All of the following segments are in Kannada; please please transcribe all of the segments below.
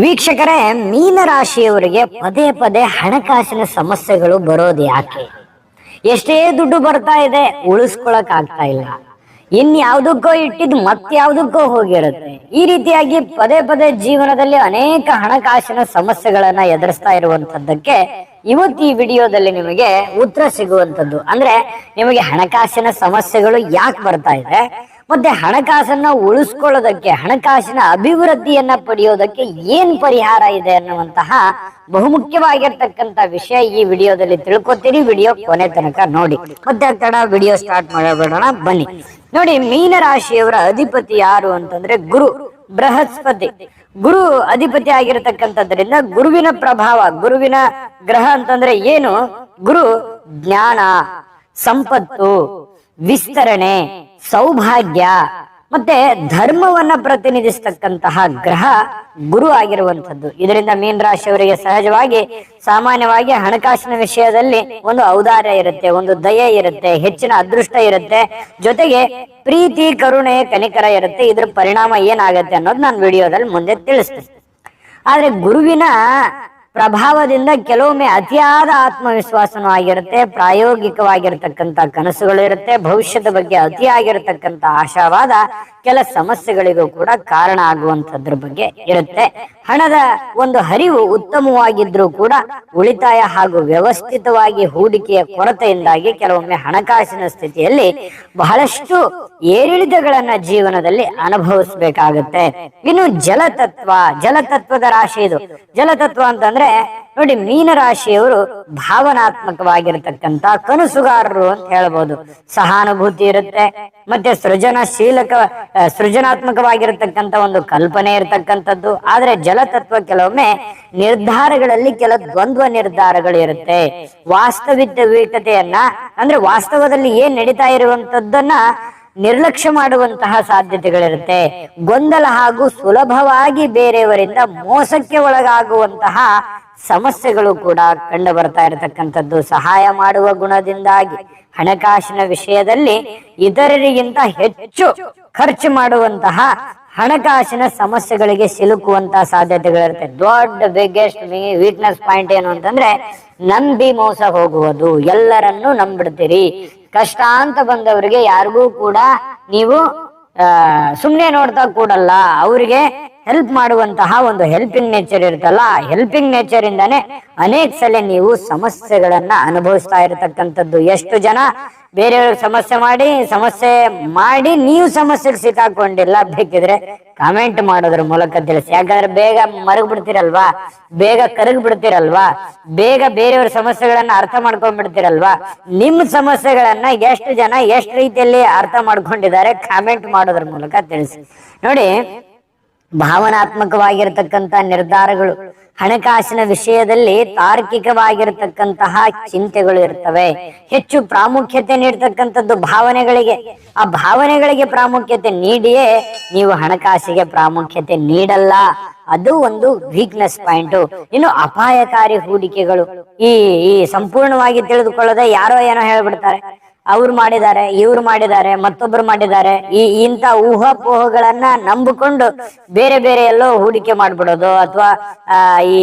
ವೀಕ್ಷಕರೇ, ಮೀನರಾಶಿಯವರಿಗೆ ಪದೇ ಪದೇ ಹಣಕಾಸಿನ ಸಮಸ್ಯೆಗಳು ಬರೋದು ಯಾಕೆ? ಎಷ್ಟೇ ದುಡ್ಡು ಬರ್ತಾ ಇದೆ, ಉಳಿಸ್ಕೊಳಕ್ ಆಗ್ತಾ ಇಲ್ಲ. ಇನ್ ಯಾವ್ದಕ್ಕೋ ಇಟ್ಟಿದ್ ಮತ್ಯಾವ್ದಕ್ಕೋ ಹೋಗಿರುತ್ತೆ. ಈ ರೀತಿಯಾಗಿ ಪದೇ ಪದೇ ಜೀವನದಲ್ಲಿ ಅನೇಕ ಹಣಕಾಸಿನ ಸಮಸ್ಯೆಗಳನ್ನ ಎದುರಿಸ್ತಾ ಇರುವಂತದ್ದಕ್ಕೆ ಇವತ್ತು ಈ ವಿಡಿಯೋದಲ್ಲಿ ನಿಮಗೆ ಉತ್ತರ ಸಿಗುವಂತದ್ದು. ಅಂದ್ರೆ, ನಿಮಗೆ ಹಣಕಾಸಿನ ಸಮಸ್ಯೆಗಳು ಯಾಕೆ ಬರ್ತಾ ಇದೆ? ಮತ್ತೆ ಹಣಕಾಸನ್ನ ಉಳಿಸ್ಕೊಳ್ಳೋದಕ್ಕೆ, ಹಣಕಾಸಿನ ಅಭಿವೃದ್ಧಿಯನ್ನ ಪಡೆಯೋದಕ್ಕೆ ಏನ್ ಪರಿಹಾರ ಇದೆ ಅನ್ನುವಂತಹ ಬಹುಮುಖ್ಯವಾಗಿರ್ತಕ್ಕಂತ ವಿಷಯ ಈ ವಿಡಿಯೋದಲ್ಲಿ ತಿಳ್ಕೊತೀರಿ. ವಿಡಿಯೋ ಕೊನೆ ತನಕ ನೋಡಿ. ಮತ್ತೆ ತಡ, ವಿಡಿಯೋ ಸ್ಟಾರ್ಟ್ ಮಾಡಬೇಡೋಣ. ಬನ್ನಿ. ನೋಡಿ ಮೀನ ರಾಶಿಯವರ ಅಧಿಪತಿ ಯಾರು ಅಂತಂದ್ರೆ ಗುರು ಬೃಹಸ್ಪತಿ. ಗುರು ಅಧಿಪತಿ ಆಗಿರತಕ್ಕಂಥದ್ರಿಂದ ಗುರುವಿನ ಪ್ರಭಾವ, ಗುರುವಿನ ಗ್ರಹ ಅಂತಂದ್ರೆ ಏನು? ಗುರು ಜ್ಞಾನ, ಸಂಪತ್ತು, ವಿಸ್ತರಣೆ ಸೌಭಾಗ್ಯ. ಮತ್ತೆ ಧರ್ಮವನ್ನ ಪ್ರತಿನಿಧಿಸತಕ್ಕಂತಹ ಗ್ರಹ ಗುರು ಆಗಿರುವಂತದ್ದು ಇದರಿಂದ ಮೀನ ರಾಶಿಯವರಿಗೆ ಸಹಜವಾಗಿ ಸಾಮಾನ್ಯವಾಗಿ ಹಣಕಾಸಿನ ವಿಷಯದಲ್ಲಿ ಒಂದು ಔದಾರ್ಯ ಇರುತ್ತೆ, ಒಂದು ದಯೆ ಇರುತ್ತೆ, ಹೆಚ್ಚಿನ ಅದೃಷ್ಟ ಇರುತ್ತೆ. ಜೊತೆಗೆ ಪ್ರೀತಿ, ಕರುಣೆ, ಕನಿಕರ ಇರುತ್ತೆ. ಇದ್ರ ಪರಿಣಾಮ ಏನಾಗತ್ತೆ ಅನ್ನೋದು ನಾನು ವಿಡಿಯೋದಲ್ಲಿ ಮುಂದೆ ತಿಳಿಸ್ತೀನಿ. ಆದ್ರೆ ಗುರುವಿನ ಪ್ರಭಾವದಿಂದ ಕೆಲವೊಮ್ಮೆ ಅತಿಯಾದ ಆತ್ಮವಿಶ್ವಾಸನೂ ಆಗಿರುತ್ತೆ, ಪ್ರಾಯೋಗಿಕವಾಗಿರತಕ್ಕಂಥ ಕನಸುಗಳು ಇರುತ್ತೆ, ಭವಿಷ್ಯದ ಬಗ್ಗೆ ಅತಿಯಾಗಿರತಕ್ಕಂಥ ಆಶಾವಾದ ಕೆಲ ಸಮಸ್ಯೆಗಳಿಗೂ ಕೂಡ ಕಾರಣ ಆಗುವಂತದ್ರ ಬಗ್ಗೆ ಇರುತ್ತೆ. ಹಣದ ಒಂದು ಹರಿವು ಉತ್ತಮವಾಗಿದ್ರೂ ಕೂಡ ಉಳಿತಾಯ ಹಾಗೂ ವ್ಯವಸ್ಥಿತವಾಗಿ ಹೂಡಿಕೆಯ ಕೊರತೆಯಿಂದಾಗಿ ಕೆಲವೊಮ್ಮೆ ಹಣಕಾಸಿನ ಸ್ಥಿತಿಯಲ್ಲಿ ಬಹಳಷ್ಟು ಏರಿಳಿತಗಳನ್ನ ಜೀವನದಲ್ಲಿ ಅನುಭವಿಸಬೇಕಾಗುತ್ತೆ. ಇನ್ನು ಜಲತತ್ವ, ಜಲತತ್ವದ ರಾಶಿ ಇದು. ಜಲತತ್ವ ಅಂತಂದ್ರೆ ನೋಡಿ ಮೀನ ರಾಶಿಯವರು ಭಾವನಾತ್ಮಕವಾಗಿರತಕ್ಕಂತ ಕನಸುಗಾರರು ಅಂತ ಹೇಳ್ಬೋದು. ಸಹಾನುಭೂತಿ ಇರುತ್ತೆ, ಮತ್ತೆ ಸೃಜನಶೀಲಕ ಸೃಜನಾತ್ಮಕವಾಗಿರತಕ್ಕಂತ ಒಂದು ಕಲ್ಪನೆ ಇರತಕ್ಕಂಥದ್ದು. ಆದ್ರೆ ಜಲತತ್ವ ಕೆಲವೊಮ್ಮೆ ನಿರ್ಧಾರಗಳಲ್ಲಿ ಕೆಲ ದ್ವಂದ್ವ ನಿರ್ಧಾರಗಳು ಇರುತ್ತೆ. ವಾಸ್ತವಿಕತೆಯನ್ನ ಅಂದ್ರೆ ವಾಸ್ತವದಲ್ಲಿ ಏನ್ ನಡೀತಾ ಇರುವಂತದ್ದನ್ನ ನಿರ್ಲಕ್ಷ್ಯ ಮಾಡುವಂತಹ ಸಾಧ್ಯತೆಗಳಿರುತ್ತೆ. ಗೊಂದಲ ಹಾಗೂ ಸುಲಭವಾಗಿ ಬೇರೆಯವರಿಂದ ಮೋಸಕ್ಕೆ ಒಳಗಾಗುವಂತಹ ಸಮಸ್ಯೆಗಳು ಕೂಡ ಕಂಡು ಬರ್ತಾ ಇರತಕ್ಕಂಥದ್ದು. ಸಹಾಯ ಮಾಡುವ ಗುಣದಿಂದಾಗಿ ಹಣಕಾಸಿನ ವಿಷಯದಲ್ಲಿ ಇತರರಿಗಿಂತ ಹೆಚ್ಚು ಖರ್ಚು ಮಾಡುವಂತಹ ಹಣಕಾಸಿನ ಸಮಸ್ಯೆಗಳಿಗೆ ಸಿಲುಕುವಂತ ಸಾಧ್ಯತೆಗಳಿರುತ್ತೆ. ದೊಡ್ಡ ಬಿಗ್ಗೆಸ್ಟ್ ವೀಕ್ನೆಸ್ ಪಾಯಿಂಟ್ ಏನು ಅಂತಂದ್ರೆ, ನಂಬಿ ಮೋಸ ಹೋಗುವುದು. ಎಲ್ಲರನ್ನು ನಂಬಿಡ್ತೀರಿ. ಕಷ್ಟ ಅಂತ ಬಂದವರಿಗೆ ಯಾರಿಗೂ ಕೂಡ ನೀವು ಸುಮ್ಮನೆ ನೋಡ್ತಾ ಕೂಡಲ್ಲ. ಅವರಿಗೆ ಹೆಲ್ಪ್ ಮಾಡುವಂತಹ ಒಂದು ಹೆಲ್ಪಿಂಗ್ ನೇಚರ್ ಇರುತ್ತಲ್ಲ ಹೆಲ್ಪಿಂಗ್ ನೇಚರ್ ಇಂದಾನೆ ಅನೇಕ ಸಲ ನೀವು ಸಮಸ್ಯೆಗಳನ್ನ ಅನುಭವಿಸ್ತಾ ಇರತಕ್ಕಂಥದ್ದು. ಎಷ್ಟು ಜನ ಬೇರೆಯವ್ರಿಗೆ ಸಮಸ್ಯೆ ಮಾಡಿ ಸಮಸ್ಯೆ ಮಾಡಿ ನೀವು ಸಮಸ್ಯೆಗೆ ಸಿಕ್ಕಾಕೊಂಡಿಲ್ಲ ಬೇಕಿದ್ರೆ ಕಮೆಂಟ್ ಮಾಡೋದ್ರ ಮೂಲಕ ತಿಳಿಸಿ. ಯಾಕಂದ್ರೆ ಬೇಗ ಮರಗ್ ಬಿಡ್ತೀರಲ್ವಾ ಬೇಗ ಕರಗ್ ಬಿಡ್ತಿರಲ್ವಾ ಬೇಗ ಬೇರೆಯವ್ರ ಸಮಸ್ಯೆಗಳನ್ನ ಅರ್ಥ ಮಾಡ್ಕೊಂಡ್ಬಿಡ್ತಿರಲ್ವಾ? ನಿಮ್ ಸಮಸ್ಯೆಗಳನ್ನ ಎಷ್ಟು ಜನ ಎಷ್ಟು ರೀತಿಯಲ್ಲಿ ಅರ್ಥ ಮಾಡ್ಕೊಂಡಿದ್ದಾರೆ ಕಾಮೆಂಟ್ ಮಾಡೋದ್ರ ಮೂಲಕ ತಿಳಿಸಿ. ನೋಡಿ ಭಾವನಾತ್ಮಕವಾಗಿರ್ತಕ್ಕಂಥ ನಿರ್ಧಾರಗಳು ಹಣಕಾಸಿನ ವಿಷಯದಲ್ಲಿ ತಾರ್ಕಿಕವಾಗಿರತಕ್ಕಂತಹ ಚಿಂತೆಗಳು ಇರ್ತವೆ. ಹೆಚ್ಚು ಪ್ರಾಮುಖ್ಯತೆ ನೀಡ್ತಕ್ಕಂಥದ್ದು ಭಾವನೆಗಳಿಗೆ. ಆ ಭಾವನೆಗಳಿಗೆ ಪ್ರಾಮುಖ್ಯತೆ ನೀಡಿಯೇ ನೀವು ಹಣಕಾಸಿಗೆ ಪ್ರಾಮುಖ್ಯತೆ ನೀಡಲ್ಲ. ಅದು ಒಂದು ವೀಕ್ನೆಸ್ ಪಾಯಿಂಟ್ ಇನ್ನು ಅಪಾಯಕಾರಿ ಹೂಡಿಕೆಗಳು. ಈ ಈ ಸಂಪೂರ್ಣವಾಗಿ ತಿಳಿದುಕೊಳ್ಳದೆ ಯಾರೋ ಏನೋ ಹೇಳ್ಬಿಡ್ತಾರೆ. ಅವ್ರು ಮಾಡಿದ್ದಾರೆ, ಇವ್ರು ಮಾಡಿದ್ದಾರೆ, ಮತ್ತೊಬ್ರು ಮಾಡಿದ್ದಾರೆ. ಈ ಇಂಥ ಊಹಾಪೋಹಗಳನ್ನ ನಂಬಿಕೊಂಡು ಬೇರೆ ಬೇರೆ ಎಲ್ಲೋ ಹೂಡಿಕೆ ಮಾಡ್ಬಿಡೋದು ಅಥವಾ ಈ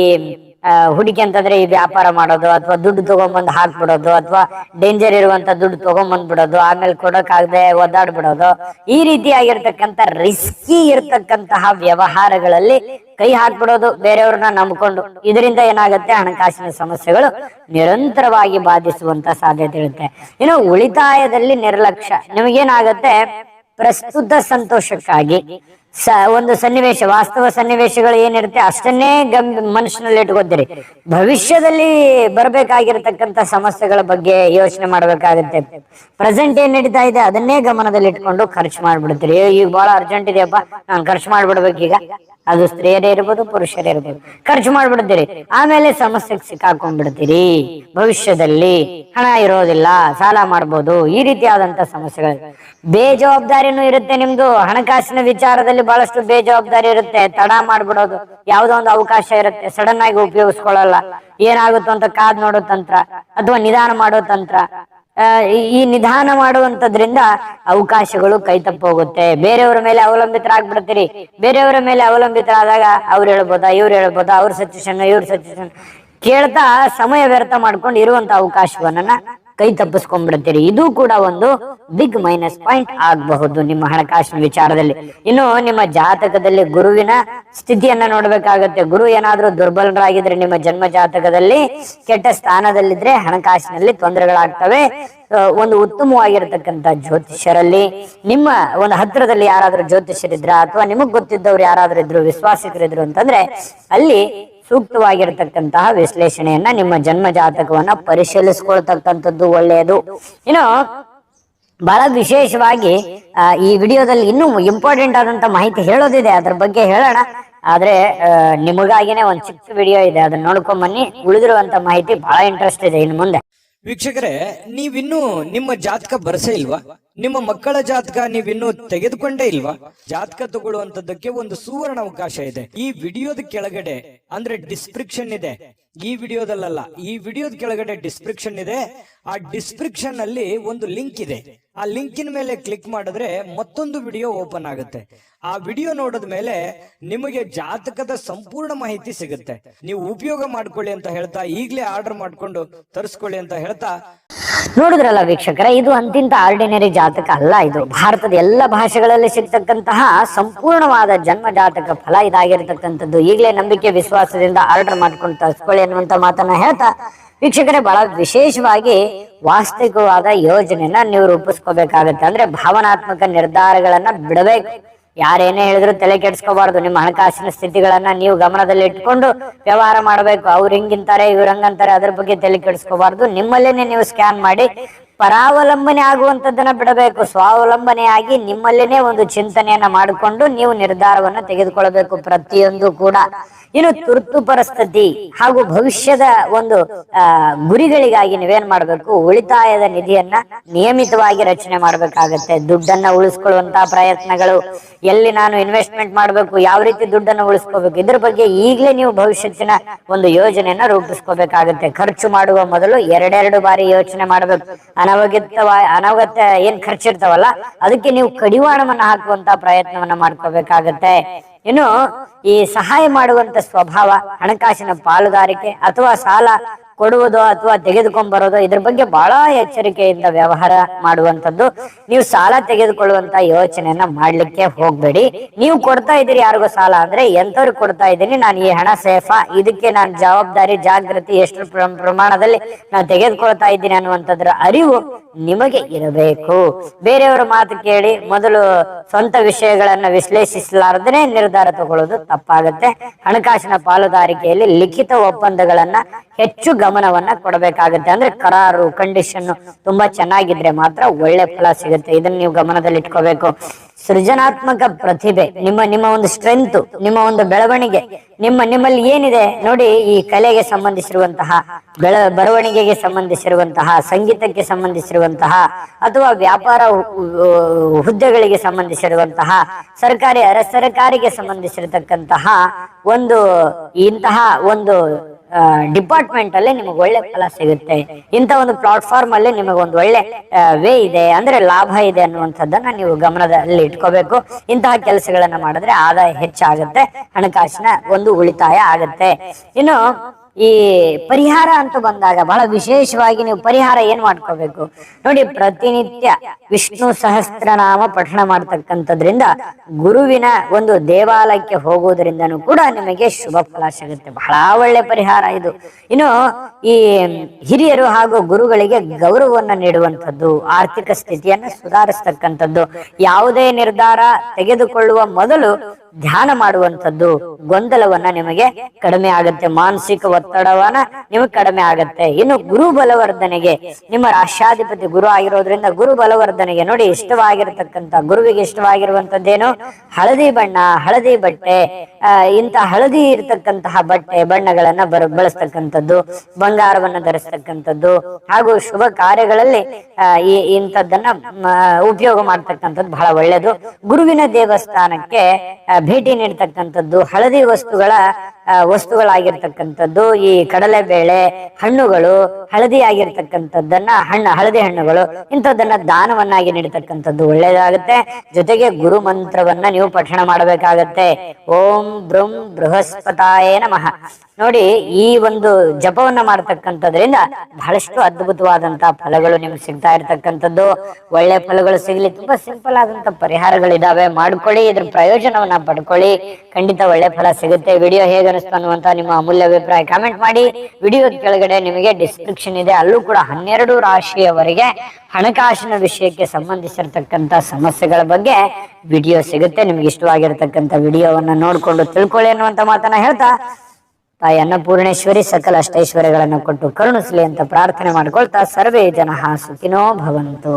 ಹೂಡಿಕೆ ಅಂತಂದ್ರೆ ಈ ವ್ಯಾಪಾರ ಮಾಡೋದು ಅಥವಾ ದುಡ್ಡು ತಗೊಂಬಂದು ಹಾಕ್ಬಿಡೋದು ಅಥವಾ ಡೇಂಜರ್ ಇರುವಂತ ದುಡ್ಡು ತಗೊಂಬಂದ್ಬಿಡೋದು, ಆಮೇಲೆ ಕೊಡಕ್ಕಾಗದೆ ಒದ್ದಾಡ್ಬಿಡೋದು. ಈ ರೀತಿಯಾಗಿರ್ತಕ್ಕಂಥ ರಿಸ್ಕಿ ಇರ್ತಕ್ಕಂತಹ ವ್ಯವಹಾರಗಳಲ್ಲಿ ಕೈ ಹಾಕ್ಬಿಡೋದು ಬೇರೆಯವ್ರನ್ನ ನಂಬಿಕೊಂಡು ಇದರಿಂದ ಏನಾಗುತ್ತೆ? ಹಣಕಾಸಿನ ಸಮಸ್ಯೆಗಳು ನಿರಂತರವಾಗಿ ಬಾಧಿಸುವಂತ ಸಾಧ್ಯತೆ ಇರುತ್ತೆ. ಇನ್ನು ಉಳಿತಾಯದಲ್ಲಿ ನಿರ್ಲಕ್ಷ್ಯ. ನಿಮಗೇನಾಗತ್ತೆ? ಪ್ರಸ್ತುತ ಸಂತೋಷಕ್ಕಾಗಿ. ಸ, ಒಂದು ಸನ್ನಿವೇಶ, ವಾಸ್ತವ ಸನ್ನಿವೇಶಗಳು ಏನಿರುತ್ತೆ? ಅಷ್ಟನ್ನೇ ಗಮ್, ಮನಸ್ಸಿನಲ್ಲಿ ಇಟ್ಕೋತೀರಿ. ಭವಿಷ್ಯದಲ್ಲಿ ಬರಬೇಕಾಗಿರತಕ್ಕಂತ ಸಮಸ್ಯೆಗಳ ಬಗ್ಗೆ ಯೋಚನೆ ಮಾಡ್ಬೇಕಾಗತ್ತೆ. ಪ್ರೆಸೆಂಟ್ ಏನ್ ನಡೀತಾ ಇದೆ? ಅದನ್ನೇ ಗಮನದಲ್ಲಿ ಇಟ್ಕೊಂಡು ಖರ್ಚು ಮಾಡ್ಬಿಡ್ತೀರಿ. ಈಗ ಬಹಳ ಅರ್ಜೆಂಟ್ ಇದೆಯಪ್ಪ. ನಾನು ಖರ್ಚು ಮಾಡ್ಬಿಡ್ಬೇಕೀಗ. ಅದು ಸ್ತ್ರೀಯರೇ ಇರ್ಬೋದು, ಪುರುಷರೇ ಇರ್ಬೋದು. ಖರ್ಚು ಮಾಡ್ಬಿಡ್ತೀರಿ. ಆಮೇಲೆ ಸಮಸ್ಯೆಗೆ ಸಿಕ್ಕಾಕೊಂಡ್ಬಿಡ್ತೀರಿ. ಭವಿಷ್ಯದಲ್ಲಿ ಹಣ ಇರೋದಿಲ್ಲ, ಸಾಲ ಮಾಡ್ಬೋದು. ಈ ರೀತಿಯಾದಂತ ಸಮಸ್ಯೆಗಳು. ಬೇಜವಾಬ್ದಾರಿನೂ ಇರುತ್ತೆ ನಿಮ್ದು. ಹಣಕಾಸಿನ ವಿಚಾರದಲ್ಲಿ ಬಹಳಷ್ಟು ಬೇಜವಾಬ್ದಾರಿ ಇರುತ್ತೆ. ತಡ ಮಾಡ್ಬಿಡೋದು ಯಾವ್ದೋ ಒಂದು ಅವಕಾಶ ಇರುತ್ತೆ. ಸಡನ್ ಆಗಿ ಉಪಯೋಗಿಸ್ಕೊಳ್ಳಲ್ಲ. ಏನಾಗುತ್ತೋ ಅಂತ ಕಾದ್ ನೋಡೋ ತಂತ್ರ ಅಥವಾ ನಿಧಾನ ಮಾಡೋ ತಂತ್ರ. ಈ- ನಿಧಾನ ಮಾಡುವಂತದ್ರಿಂದ ಅವಕಾಶಗಳು ಕೈ ಹೋಗುತ್ತೆ. ಬೇರೆಯವರ ಮೇಲೆ ಅವಲಂಬಿತರಾಗ್ಬಿಡ್ತೀರಿ. ಬೇರೆಯವರ ಮೇಲೆ ಅವಲಂಬಿತರಾದಾಗ ಅವ್ರು ಹೇಳ್ಬೋದಾ, ಇವ್ರು ಹೇಳ್ಬೋದಾ, ಅವ್ರ ಸಜೆಷನ್, ಇವ್ರ ಸಜೆಷನ್ ಕೇಳ್ತಾ ಸಮಯ ವ್ಯರ್ಥ ಮಾಡ್ಕೊಂಡು ಇರುವಂತ ಅವಕಾಶವನ್ನ ಕೈ ತಪ್ಪಿಸ್ಕೊಂಡ್ಬಿಡ್ತೀರಿ. ಇದು ಕೂಡ ಒಂದು ಬಿಗ್ ಮೈನಸ್ ಪಾಯಿಂಟ್ ಆಗಬಹುದು ನಿಮ್ಮ ಹಣಕಾಸಿನ ವಿಚಾರದಲ್ಲಿ. ಇನ್ನು ನಿಮ್ಮ ಜಾತಕದಲ್ಲಿ ಗುರುವಿನ ಸ್ಥಿತಿಯನ್ನ ನೋಡಬೇಕಾಗತ್ತೆ. ಗುರು ಏನಾದ್ರೂ ದುರ್ಬಲರಾಗಿದ್ರೆ ನಿಮ್ಮ ಜನ್ಮ ಜಾತಕದಲ್ಲಿ ಕೆಟ್ಟ ಸ್ಥಾನದಲ್ಲಿದ್ರೆ ಹಣಕಾಸಿನಲ್ಲಿ ತೊಂದರೆಗಳಾಗ್ತವೆ. ಒಂದು ಉತ್ತಮವಾಗಿರತಕ್ಕಂತ ಜ್ಯೋತಿಷ್ಯರಲ್ಲಿ ನಿಮ್ಮ ಒಂದು ಹತ್ರದಲ್ಲಿ ಯಾರಾದ್ರೂ ಜ್ಯೋತಿಷ್ಯರಿದ್ರ ಅಥವಾ ನಿಮಗ್ ಗೊತ್ತಿದ್ದವ್ರು ಯಾರಾದ್ರೂ ಇದ್ರು, ವಿಶ್ವಾಸಿಕರಿದ್ರು ಅಂತಂದ್ರೆ ಅಲ್ಲಿ ಸೂಕ್ತವಾಗಿರ್ತಕ್ಕಂತಹ ವಿಶ್ಲೇಷಣೆಯನ್ನ ನಿಮ್ಮ ಜನ್ಮ ಜಾತಕವನ್ನ ಪರಿಶೀಲಿಸ್ಕೊಳ್ತಕ್ಕಂಥದ್ದು ಒಳ್ಳೆಯದು. ಇನ್ನು ಬಹಳ ವಿಶೇಷವಾಗಿ ಈ ವಿಡಿಯೋದಲ್ಲಿ ಇನ್ನೂ ಇಂಪಾರ್ಟೆಂಟ್ ಆದಂತ ಮಾಹಿತಿ ಹೇಳೋದಿದೆ. ಅದ್ರ ಬಗ್ಗೆ ಹೇಳೋಣ. ಆದ್ರೆ ನಿಮಗಾಗಿನೇ ಒಂದ್ ಚಿಕ್ಕ ವಿಡಿಯೋ ಇದೆ. ಅದನ್ನ ನೋಡ್ಕೊಂಡ್ ಬನ್ನಿ. ಉಳಿದಿರುವಂತ ಮಾಹಿತಿ ಬಹಳ ಇಂಟ್ರೆಸ್ಟ್ ಇದೆ ಇನ್ನು ಮುಂದೆ. ವೀಕ್ಷಕರೇ, ನೀವಿನ್ನು ನಿಮ್ಮ ಜಾತಕ ಬರಸೇ ಇಲ್ವಾ? ನಿಮ್ಮ ಮಕ್ಕಳ ಜಾತಕ ನೀವಿನ್ನು ತೆಗೆದುಕೊಂಡೇ ಇಲ್ವಾ? ಜಾತಕ ತಗೊಳ್ಳುವಂತದ್ದಕ್ಕೆ ಒಂದು ಸುವರ್ಣ ಅವಕಾಶ ಇದೆ. ಈ ವಿಡಿಯೋದ ಕೆಳಗಡೆ ಅಂದ್ರೆ ಡಿಸ್ಕ್ರಿಪ್ಷನ್ ಇದೆ. ಈ ವಿಡಿಯೋದಲ್ಲ ಈ ವಿಡಿಯೋದ ಕೆಳಗಡೆ ಡಿಸ್ಕ್ರಿಪ್ಷನ್ ಇದೆ. ಆ ಡಿಸ್ಕ್ರಿಪ್ಷನ್ ಅಲ್ಲಿ ಒಂದು ಲಿಂಕ್ ಇದೆ. ಆ ಲಿಂಕಿನ ಮೇಲೆ ಕ್ಲಿಕ್ ಮಾಡಿದ್ರೆ ಮತ್ತೊಂದು ವಿಡಿಯೋ ಓಪನ್ ಆಗುತ್ತೆ. ಆ ವಿಡಿಯೋ ನೋಡಿದ ಮೇಲೆ ನಿಮಗೆ ಜಾತಕದ ಸಂಪೂರ್ಣ ಮಾಹಿತಿ ಸಿಗುತ್ತೆ. ನೀವು ಉಪಯೋಗ ಮಾಡ್ಕೊಳ್ಳಿ ಅಂತ ಹೇಳ್ತಾ ಈಗಲೇ ಆರ್ಡರ್ ಮಾಡ್ಕೊಂಡು ತರಿಸ್ಕೊಳ್ಳಿ ಅಂತ ಹೇಳ್ತಾ. ನೋಡಿದ್ರಲ್ಲ ವೀಕ್ಷಕರ, ಇದು ಅಂತಿಂತ ಆರ್ಡಿನರಿ ಜಾತಕ ಅಲ್ಲ ಇದು. ಭಾರತದ ಎಲ್ಲ ಭಾಷೆಗಳಲ್ಲಿ ಸಿಗ್ತಕ್ಕಂತಹ ಸಂಪೂರ್ಣವಾದ ಜನ್ಮ ಜಾತಕ ಫಲ ಇದಾಗಿರ್ತಕ್ಕಂಥದ್ದು. ಈಗಲೇ ನಂಬಿಕೆ, ವಿಶ್ವಾಸದಿಂದ ಆರ್ಡರ್ ಮಾಡ್ಕೊಂಡು ತರಿಸ್ಕೊಳ್ಳಿ. ಅನ್ನುವಂತ ಮಾತನ್ನ ಹೇಳ್ತಾ, ವೀಕ್ಷಕರೇ, ಬಹಳ ವಿಶೇಷವಾಗಿ ವಾಸ್ತವಿಕವಾದ ಯೋಜನೆಯನ್ನ ನೀವು ರೂಪಿಸ್ಕೋಬೇಕಾಗತ್ತೆ. ಅಂದ್ರೆ ಭಾವನಾತ್ಮಕ ನಿರ್ಧಾರಗಳನ್ನ ಬಿಡಬೇಕು. ಯಾರೇನೇ ಹೇಳಿದ್ರು ತಲೆ ಕೆಡಿಸ್ಕೋಬಾರ್ದು. ನಿಮ್ಮ ಹಣಕಾಸಿನ ಸ್ಥಿತಿಗಳನ್ನ ನೀವು ಗಮನದಲ್ಲಿ ಇಟ್ಕೊಂಡು ವ್ಯವಹಾರ ಮಾಡಬೇಕು. ಅವ್ರು ಹಿಂಗಿಂತಾರೆ, ಇವ್ರು ಹಂಗಂತಾರೆ, ಅದ್ರ ಬಗ್ಗೆ ತಲೆ ಕೆಡಿಸ್ಕೋಬಾರ್ದು. ನಿಮ್ಮಲ್ಲೇನೆ ನೀವು ಸ್ಕ್ಯಾನ್ ಮಾಡಿ ಪರಾವಲಂಬನೆ ಆಗುವಂತದ್ದನ್ನ ಬಿಡಬೇಕು. ಸ್ವಾವಲಂಬನೆಯಾಗಿ ನಿಮ್ಮಲ್ಲೇನೆ ಒಂದು ಚಿಂತನೆಯನ್ನ ಮಾಡಿಕೊಂಡು ನೀವು ನಿರ್ಧಾರವನ್ನ ತೆಗೆದುಕೊಳ್ಳಬೇಕು ಪ್ರತಿಯೊಂದು ಕೂಡ. ಇನ್ನು ತುರ್ತು ಪರಿಸ್ಥಿತಿ ಹಾಗೂ ಭವಿಷ್ಯದ ಒಂದು ಆ, ಗುರಿಗಳಿಗಾಗಿ ನೀವೇನ್ ಮಾಡ್ಬೇಕು? ಉಳಿತಾಯದ ನಿಧಿಯನ್ನ ನಿಯಮಿತವಾಗಿ ರಚನೆ ಮಾಡ್ಬೇಕಾಗತ್ತೆ. ದುಡ್ಡನ್ನ ಉಳಿಸ್ಕೊಳ್ಳುವಂತಹ ಪ್ರಯತ್ನಗಳು. ಎಲ್ಲಿ ನಾನು ಇನ್ವೆಸ್ಟ್ಮೆಂಟ್ ಮಾಡ್ಬೇಕು? ಯಾವ ರೀತಿ ದುಡ್ಡನ್ನು ಉಳಿಸ್ಕೋಬೇಕು? ಇದ್ರ ಬಗ್ಗೆ ಈಗಲೇ ನೀವು ಭವಿಷ್ಯತ್ತಿನ ಒಂದು ಯೋಜನೆಯನ್ನ ರೂಪಿಸ್ಕೋಬೇಕಾಗತ್ತೆ. ಖರ್ಚು ಮಾಡುವ ಮೊದಲು ಎರಡೆರಡು ಬಾರಿ ಯೋಚನೆ ಮಾಡ್ಬೇಕು. ಅನವಗತ್ಯವ ಅನವಗತ್ಯ ಏನ್ ಖರ್ಚಿರ್ತಾವಲ್ಲ, ಅದಕ್ಕೆ ನೀವು ಕಡಿವಾಣವನ್ನ ಹಾಕುವಂತ ಪ್ರಯತ್ನವನ್ನ ಮಾಡ್ಕೋಬೇಕಾಗತ್ತೆ. ಇನ್ನು ಈ ಸಹಾಯ ಮಾಡುವಂತ ಸ್ವಭಾವ, ಹಣಕಾಸಿನ ಪಾಲುದಾರಿಕೆ ಅಥವಾ ಸಾಲ ಕೊಡುವುದು ಅಥವಾ ತೆಗೆದುಕೊಂಡ್ ಬರೋದು ಇದ್ರ ಬಗ್ಗೆ ಬಹಳ ಎಚ್ಚರಿಕೆಯಿಂದ ವ್ಯವಹಾರ ಮಾಡುವಂತದ್ದು ನೀವು ಸಾಲ ತೆಗೆದುಕೊಳ್ಳುವಂತ ಯೋಚನೆಯನ್ನ ಮಾಡ್ಲಿಕ್ಕೆ ಹೋಗ್ಬೇಡಿ. ನೀವು ಕೊಡ್ತಾ ಇದ್ದೀರಿ ಯಾರಿಗೂ ಸಾಲ ಅಂದ್ರೆ ಎಂತವ್ರಿಗೆ ಕೊಡ್ತಾ ಇದ್ದೀನಿ. ನಾನು ಈ ಹಣ ಸೇಫಾ. ಇದಕ್ಕೆ ನಾನು ಜವಾಬ್ದಾರಿ ಜಾಗೃತಿ ಎಷ್ಟು ಪ್ರ- ಪ್ರಮಾಣದಲ್ಲಿ ನಾನು ತೆಗೆದುಕೊಳ್ತಾ ಇದ್ದೀನಿ ಅನ್ನುವಂಥದ್ರ ಅರಿವು ನಿಮಗೆ ಇರಬೇಕು. ಬೇರೆಯವರ ಮಾತು ಕೇಳಿ ಮೊದಲು ಸ್ವಂತ ವಿಷಯಗಳನ್ನ ವಿಶ್ಲೇಷಿಸಲಾರದೇ ನಿರ್ಧಾರ ತಗೊಳ್ಳೋದು ತಪ್ಪಾಗುತ್ತೆ. ಹಣಕಾಸಿನ ಪಾಲುದಾರಿಕೆಯಲ್ಲಿ ಲಿಖಿತ ಒಪ್ಪಂದಗಳನ್ನ ಹೆಚ್ಚು ಗಮನವನ್ನ ಕೊಡಬೇಕಾಗುತ್ತೆ. ಅಂದ್ರೆ ಕರಾರು ಕಂಡೀಷನ್ ತುಂಬಾ ಚೆನ್ನಾಗಿದ್ರೆ ಮಾತ್ರ ಒಳ್ಳೆ ಫಲ ಸಿಗುತ್ತೆ. ಇದನ್ನ ನೀವು ಗಮನದಲ್ಲಿ ಇಟ್ಕೋಬೇಕು ಸೃಜನಾತ್ಮಕ ಪ್ರತಿಭೆ, ನಿಮ್ಮ ನಿಮ್ಮ ಒಂದು ಸ್ಟ್ರೆಂತ್ ನಿಮ್ಮ ಒಂದು ಬೆಳವಣಿಗೆ, ನಿಮ್ಮ, ನಿಮ್ಮಲ್ಲಿ ಏನಿದೆ? ನೋಡಿ, ಈ ಕಲೆಗೆ ಸಂಬಂಧಿಸಿರುವಂತಹ, ಬೆಳ, ಬರವಣಿಗೆಗೆ ಸಂಬಂಧಿಸಿರುವಂತಹ, ಸಂಗೀತಕ್ಕೆ ಸಂಬಂಧಿಸಿರುವಂತಹ, ಅಥವಾ ವ್ಯಾಪಾರ ಹುದ್ದೆಗಳಿಗೆ ಸಂಬಂಧಿಸಿರುವಂತಹ, ಸರ್ಕಾರಿ, ಅರೆ, ಸರ್ಕಾರಿಗೆ ಸಂಬಂಧಿಸಿರತಕ್ಕಂತಹ ಒಂದು ಇಂತಹ ಒಂದು ಡಿಪಾರ್ಟ್ಮೆಂಟ್ ಅಲ್ಲಿ ನಿಮಗೆ ಒಳ್ಳೆ ಫಲ ಸಿಗುತ್ತೆ. ಇಂಥ ಒಂದು ಪ್ಲಾಟ್ಫಾರ್ಮ್ ಅಲ್ಲಿ ನಿಮಗೆ ಒಂದು ಒಳ್ಳೆ ವೇ ಇದೆ. ಅಂದ್ರೆ ಲಾಭ ಇದೆ ಅನ್ನುವಂಥದ್ದನ್ನ ನೀವು ಗಮನದಲ್ಲಿ ಇಟ್ಕೋಬೇಕು. ಇಂತಹ ಕೆಲಸಗಳನ್ನ ಮಾಡಿದ್ರೆ ಆದಾಯ ಹೆಚ್ಚಾಗುತ್ತೆ, ಹಣಕಾಸಿನ ಒಂದು ಉಳಿತಾಯ ಆಗುತ್ತೆ. ಇನ್ನು ಈ ಪರಿಹಾರ ಅಂತ ಬಂದಾಗ ಬಹಳ ವಿಶೇಷವಾಗಿ ನೀವು ಪರಿಹಾರ ಏನ್ ಮಾಡ್ಕೋಬೇಕು? ನೋಡಿ, ಪ್ರತಿನಿತ್ಯ ವಿಷ್ಣು ಸಹಸ್ರನಾಮ ಪಠಣ ಮಾಡ್ತಕ್ಕಂಥದ್ರಿಂದ ಗುರುವಿನ ಒಂದು ದೇವಾಲಯಕ್ಕೆ ಹೋಗೋದ್ರಿಂದ ಕೂಡ ನಿಮಗೆ ಶುಭ ಫಲ ಸಿಗುತ್ತೆ. ಬಹಳ ಒಳ್ಳೆ ಪರಿಹಾರ ಇದು. ಇನ್ನು ಈ ಹಿರಿಯರು ಹಾಗೂ ಗುರುಗಳಿಗೆ ಗೌರವವನ್ನು ನೀಡುವಂಥದ್ದು, ಆರ್ಥಿಕ ಸ್ಥಿತಿಯನ್ನ ಸುಧಾರಿಸ್ತಕ್ಕಂಥದ್ದು, ಯಾವುದೇ ನಿರ್ಧಾರ ತೆಗೆದುಕೊಳ್ಳುವ ಮೊದಲು ಧ್ಯಾನ ಮಾಡುವಂಥದ್ದು ಗೊಂದಲವನ್ನ ನಿಮಗೆ ಕಡಿಮೆ ಆಗುತ್ತೆ. ಮಾನಸಿಕ ಒತ್ತಡವನ್ನ ನಿಮಗೆ ಕಡಿಮೆ ಆಗುತ್ತೆ. ಇನ್ನು ಗುರು ಬಲವರ್ಧನೆಗೆ ನಿಮ್ಮ ರಾಷ್ಟ್ರಾಧಿಪತಿ ಗುರು ಆಗಿರೋದ್ರಿಂದ ಗುರು ಬಲವರ್ಧನೆಗೆ ನೋಡಿ ಇಷ್ಟವಾಗಿರತಕ್ಕಂತ ಗುರುವಿಗೆ ಇಷ್ಟವಾಗಿರುವಂತದ್ದೇನು ಹಳದಿ ಬಣ್ಣ, ಹಳದಿ ಬಟ್ಟೆ ಇಂಥ ಹಳದಿ ಇರತಕ್ಕಂತಹ ಬಟ್ಟೆ, ಬಣ್ಣಗಳನ್ನ ಬರ, ಬಳಸ್ತಕ್ಕಂಥದ್ದು, ಬಂಗಾರವನ್ನ ಧರಿಸ್ತಕ್ಕಂಥದ್ದು, ಹಾಗೂ ಶುಭ ಕಾರ್ಯಗಳಲ್ಲಿ ಈ, ಇಂಥದ್ದನ್ನ ಉಪಯೋಗ ಮಾಡ್ತಕ್ಕಂಥದ್ದು ಬಹಳ ಒಳ್ಳೆಯದು ಗುರುವಿನ ದೇವಸ್ಥಾನಕ್ಕೆ ಭೇಟಿ ನೀಡ್ತಕ್ಕಂಥದ್ದು ಹಳದಿ ವಸ್ತುಗಳ ವಸ್ತುಗಳಾಗಿರ್ತಕ್ಕಂಥದ್ದು, ಈ ಕಡಲೆಬೇಳೆ, ಹಣ್ಣುಗಳು ಹಳದಿ ಆಗಿರ್ತಕ್ಕಂಥದ್ದನ್ನ ಹಣ್ಣ, ಹಳದಿ ಹಣ್ಣುಗಳು, ಇಂಥದ್ದನ್ನ ದಾನವನ್ನಾಗಿ ನೀಡತಕ್ಕಂಥದ್ದು ಒಳ್ಳೇದಾಗುತ್ತೆ ಜೊತೆಗೆ ಗುರು ಮಂತ್ರವನ್ನ ನೀವು ಪಠಣ ಮಾಡಬೇಕಾಗತ್ತೆ. ಓಂ ಬೃಂ ಬೃಹಸ್ಪತಾಯೇ ನಮಃ. ನೋಡಿ, ಈ ಒಂದು ಜಪವನ್ನ ಮಾಡ್ತಕ್ಕಂಥದ್ರಿಂದ ಬಹಳಷ್ಟು ಅದ್ಭುತವಾದಂತಹ ಫಲಗಳು ನಿಮ್ಗೆ ಸಿಗ್ತಾ ಇರ್ತಕ್ಕಂಥದ್ದು. ಒಳ್ಳೆ ಫಲಗಳು ಸಿಗ್ಲಿ, ತುಂಬಾ ಸಿಂಪಲ್ ಆದಂತ ಪರಿಹಾರಗಳಿದಾವೆ. ಮಾಡ್ಕೊಳ್ಳಿ, ಇದ್ರ ಪ್ರಯೋಜನವನ್ನ ಪಡ್ಕೊಳ್ಳಿ. ಖಂಡಿತ ಒಳ್ಳೆ ಫಲ ಸಿಗುತ್ತೆ. ವಿಡಿಯೋ ಹೇಗೆ ಅನಿಸ್ತು ಅನ್ನುವಂತ ನಿಮ್ಮ ಅಮೂಲ್ಯ ಅಭಿಪ್ರಾಯ ಕಾಮೆಂಟ್ ಮಾಡಿ. ವಿಡಿಯೋ ಕೆಳಗಡೆ ನಿಮಗೆ ಡಿಸ್ಕ್ರಿಪ್ಷನ್ ಇದೆ. ಅಲ್ಲೂ ಕೂಡ ಹನ್ನೆರಡು ರಾಶಿಯವರೆಗೆ ಹಣಕಾಸಿನ ವಿಷಯಕ್ಕೆ ಸಂಬಂಧಿಸಿರ್ತಕ್ಕಂತ ಸಮಸ್ಯೆಗಳ ಬಗ್ಗೆ ವಿಡಿಯೋ ಸಿಗುತ್ತೆ. ನಿಮ್ಗೆ ಇಷ್ಟವಾಗಿರ್ತಕ್ಕಂತ ವಿಡಿಯೋವನ್ನ ನೋಡ್ಕೊಂಡು ತಿಳ್ಕೊಳ್ಳಿ ಅನ್ನುವಂತ ಮಾತನ್ನ ಹೇಳ್ತಾ ತಾಯಿ ಅನ್ನಪೂರ್ಣೇಶ್ವರಿ ಸಕಲ ಅಷ್ಟೈಶ್ವರ್ಯಗಳನ್ನು ಕೊಟ್ಟು ಕರುಣಿಸಲಿ ಅಂತ ಪ್ರಾರ್ಥನೆ ಮಾಡ್ಕೊಳ್ತಾ ಸರ್ವೇ ಜನ ಸುಖಿನೋ ಭವಂತು.